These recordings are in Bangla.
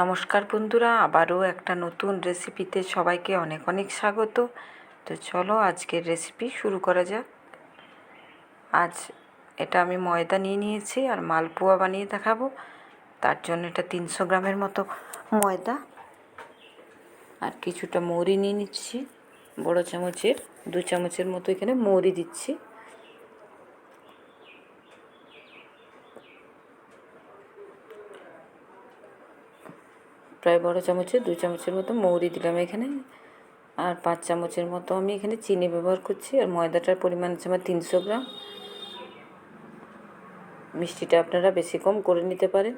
নমস্কার বন্ধুরা, আবারও একটা নতুন রেসিপিতে সবাইকে অনেক অনেক স্বাগত। তো চলো আজকের রেসিপি শুরু করা যাক। আজ এটা আমি ময়দা নিয়ে নিয়েছি আর মালপোয়া বানিয়ে দেখাবো। তার জন্য এটা তিনশো গ্রামের মতো ময়দা। আর কিছুটা মৌরি নিয়ে নিচ্ছি। বড় চামচের, দু চামচের মতো এখানে মৌরি দিচ্ছি। প্রায় বড় চামচে দু চামচের মতো মৌরি দিলাম এখানে। আর পাঁচ চামচের মতো আমি এখানে চিনি ব্যবহার করছি। আর ময়দাটার পরিমাণ আছে আমার তিনশো গ্রাম। মিষ্টিটা আপনারা বেশি কম করে নিতে পারেন।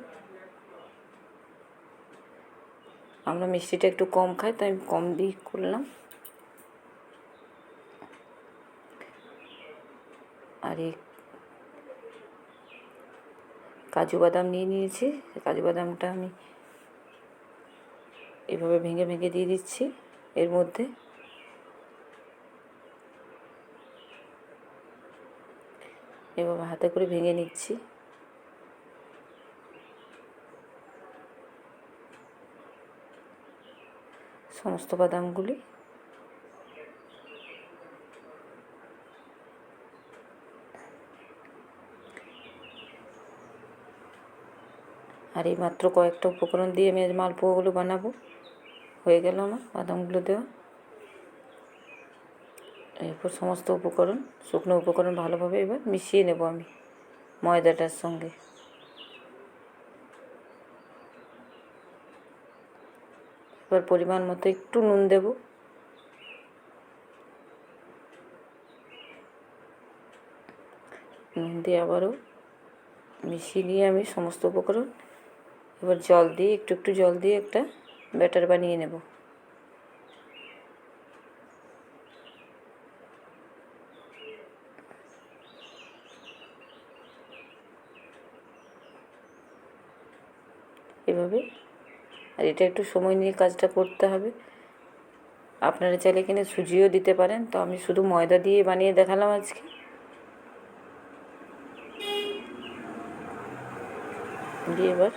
আমরা মিষ্টিটা একটু কম খাই, তাই আমি কম দিয়ে করলাম। আর এই কাজু বাদাম নিয়ে নিয়েছি। কাজু বাদামটা আমি এভাবে ভেঙে ভেঙে দিয়ে দিচ্ছি এর মধ্যে। এভাবে হাতে করে ভেঙে নিচ্ছি। সমস্ত বাদামগুলি। আর এই মাত্র কয়েকটা উপকরণ দিয়ে আমি আজ মালপোয়াগুলো বানাবো। হয়ে গেল আমার বাদামগুলো দেওয়া। এরপর সমস্ত উপকরণ, শুকনো উপকরণ ভালোভাবে এবার মিশিয়ে নেব আমি ময়দাটার সঙ্গে। এবার পরিমাণ মতো একটু নুন দেব। নুন দিয়ে আবারও মিশিয়ে নিয়ে আমি সমস্ত উপকরণ, এবার জল দিয়ে, একটু একটু জল দিয়ে একটা ব্যাটার বানিয়ে নেব। এভাবে। আর এটা একটু সময় নিয়ে কাজটা করতে হবে। আপনারা চাইলে এখানে সুজিও দিতে পারেন। তো আমি শুধু ময়দা দিয়ে বানিয়ে দেখালাম আজকে। দিয়ে এবার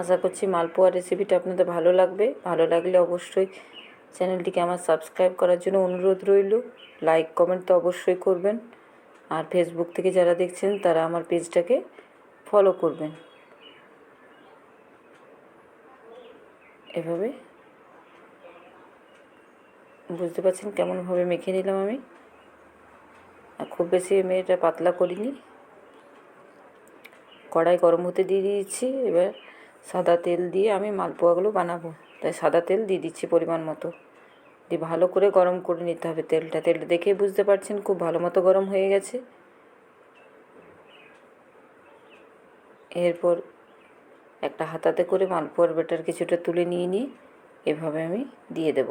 আশা করছি মালপোয়া রেসিপিটা আপনাদের ভালো লাগবে। ভালো লাগলে অবশ্যই চ্যানেলটিকে আমার সাবস্ক্রাইব করার জন্য অনুরোধ রইল। লাইক কমেন্ট তো অবশ্যই করবেন। আর ফেসবুক থেকে যারা দেখছেন, তারা আমার পেজটাকে ফলো করবেন। এভাবে বুঝতে পারছেন কেমনভাবে মেখে নিলাম আমি? আর খুব বেশি আমি এটা পাতলা করিনি। কড়াই গরম হতে দিয়ে দিয়েছি। এবার সাদা তেল দিয়ে আমি মালপোয়াগুলো বানাবো। তাই সাদা তেল দিয়ে দিচ্ছি পরিমাণ মতো। দিয়ে ভালো করে গরম করে নিতে হবে তেলটা। তেলটা দেখেই বুঝতে পারছেন খুব ভালো মতো গরম হয়ে গেছে। এরপর একটা হাতাতে করে মালপোয়ার বেটার কিছুটা তুলে নিয়ে নিয়ে এভাবে আমি দিয়ে দেব।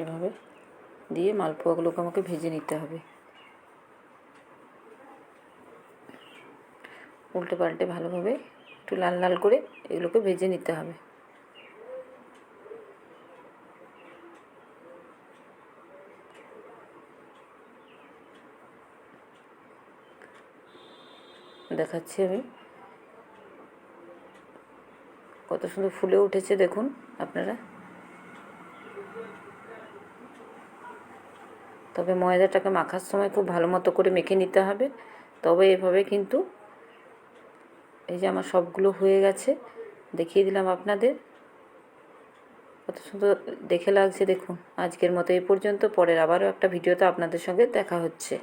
এভাবে দিয়ে মালপোয়াগুলোকে আমাকে ভেজে নিতে হবে। উল্টে পাল্টে ভালোভাবে একটু লাল লাল করে এগুলোকে ভেজে নিতে হবে। দেখাচ্ছি আমি কত সুন্দর ফুলে উঠেছে দেখুন আপনারা। তবে ময়দাটাকে মাখার সময় খুব ভালো মতো করে মেখে নিতে হবে। তবে এভাবে কিন্তু এই যে আমার সবগুলো হয়ে গেছে, দেখিয়ে দিলাম আপনাদের। কত সুন্দর দেখে লাগছে, দেখুন। আজকের মতো এই পর্যন্ত, পরের আবারও একটা ভিডিওতে আপনাদের সঙ্গে দেখা হচ্ছে।